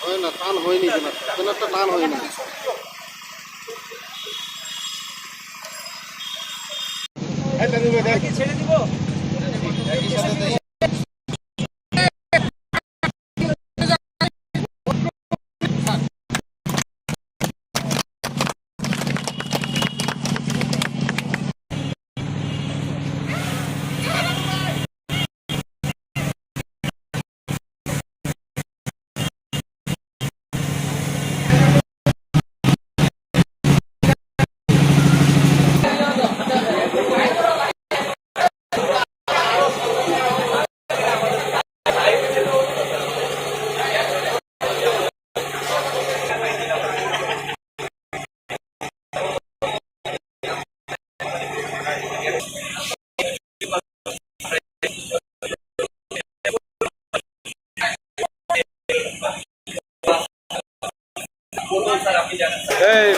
হয় না টান হয়নি কোনো? একটা টান হয়নি? ছেড়ে দিব এই